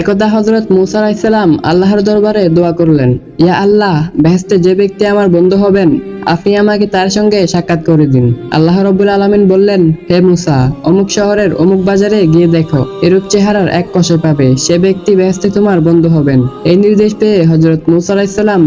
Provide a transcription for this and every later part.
একদা হজরত মুসা আলাইসাল্লাম আল্লাহর দরবারে দোয়া করলেন, ইয়া আল্লাহ বেহেস্তে যে ব্যক্তি আমার বন্ধু হবেন আপনি আমাকে তার সঙ্গে সাক্ষাৎ করে দিন। আল্লাহ রবুল আলমিন বললেন, হে মুসা, অমুক শহরের অমুক বাজারে গিয়ে দেখো, এরূপ চেহারার এক কষে পাবে। সে ব্যক্তি বেহেস্তে তোমার বন্ধু হবেন। এই নির্দেশ পেয়ে হজরত মুসা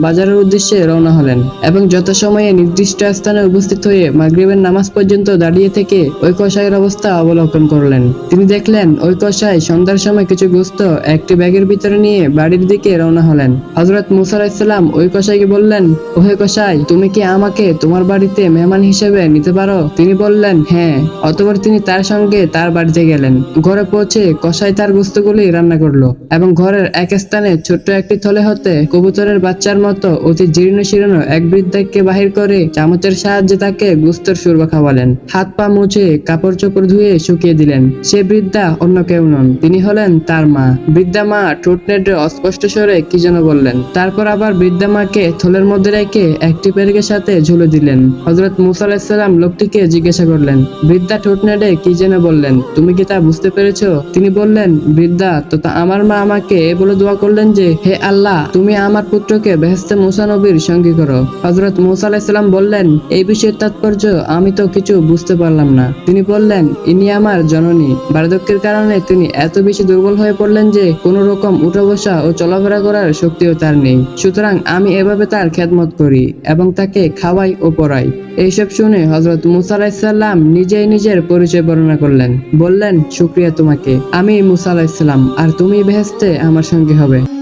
বাজারের উদ্দেশ্যে রওনা হলেন এবং যত সময়ে নির্দিষ্ট স্থানে উপস্থিত হয়ে মাগরিবের নামাজ পর্যন্ত দাঁড়িয়ে থেকে ওই কষাইয়ের অবস্থা অবলোকন করলেন। তিনি দেখলেন, ওই কষাই সন্ধ্যার সময় কিছু গোস্ত একটি ব্যাগের ভিতরে নিয়ে বাড়ির দিকে রওনা হলেন। হজরত মুসা আলাইসাল্লাম ওই কষাইকে বললেন, ওহে কষাই তুমি কি আমাকে তোমার বাড়িতে মেহমান হিসেবে নিতে পারো? তিনি বললেন হ্যাঁ। অতপর তিনি তার সঙ্গে তার বাড়িতে গেলেন। ঘরে পৌঁছে কষাই তার গোস্তগুলি রান্না করল এবং ঘরের এক স্থানে ছোট্ট একটি থলে হতে কবুতরের বাচ্চার মতো অতি জীর্ণ শীর্ণ এক বৃদ্ধাকে বাহির করে চামচের সাহায্যে তাকে গুস্তর সুরবা খাওয়ালেন। হাত পা মুছে কাপড় চোপড় ধুয়ে শুকিয়ে দিলেন। সে বৃদ্ধা অন্য কেউ নন, তিনি হলেন তার মা। বৃদ্ধা মা ঠোঁট নেড়ে অস্পষ্ট স্বরে কি যেন বললেন। তারপর আবার বৃদ্ধা মাকে থলের মধ্যে রেখে একটি পেরেকের সাথে ঝুলে দিলেন। হজরত মুসা আলাহিসাল্লাম লোকটিকে জিজ্ঞাসা করলেন, বৃদ্ধা ঠোঁট নেড়ে কি যেন বললেন? তুমি কি তা বুঝতে পেরেছ? তিনি বললেন, বৃদ্ধা, তো আমার মা আমাকে এ বলে দোয়া করলেন যে, হে আল্লাহ, তুমি আমার পুত্রকে বেহেস্তে মুসা নবীর সঙ্গী করো। হজরত মুসা আলাহিসাল্লাম বললেন, এই বিষয়ের তাৎপর্য আমি তো কিছু বুঝতে পারলাম না। তিনি বললেন, ইনি আমার জননী। বার্ধক্যের কারণে তিনি এত বেশি দুর্বল হয়ে পড়লেন যে, কোন রকম উঠা বসা ও চলাফেরা করার শক্তিও তার নেই। সুতরাং আমি এভাবে তার খেদমত করি এবং তাকে খাওয়াই ও পড়াই। এইসব শুনে হজরত মুসা আলাহিসাল্লাম নিজেই নিজের পরিচয় বর্ণনা করলেন। বললেন, শুক্রিয়া তোমাকে। আমি মুসা আলাহিসাল্লাম আর তুমি বেহেস্তে আমার সঙ্গে হবে।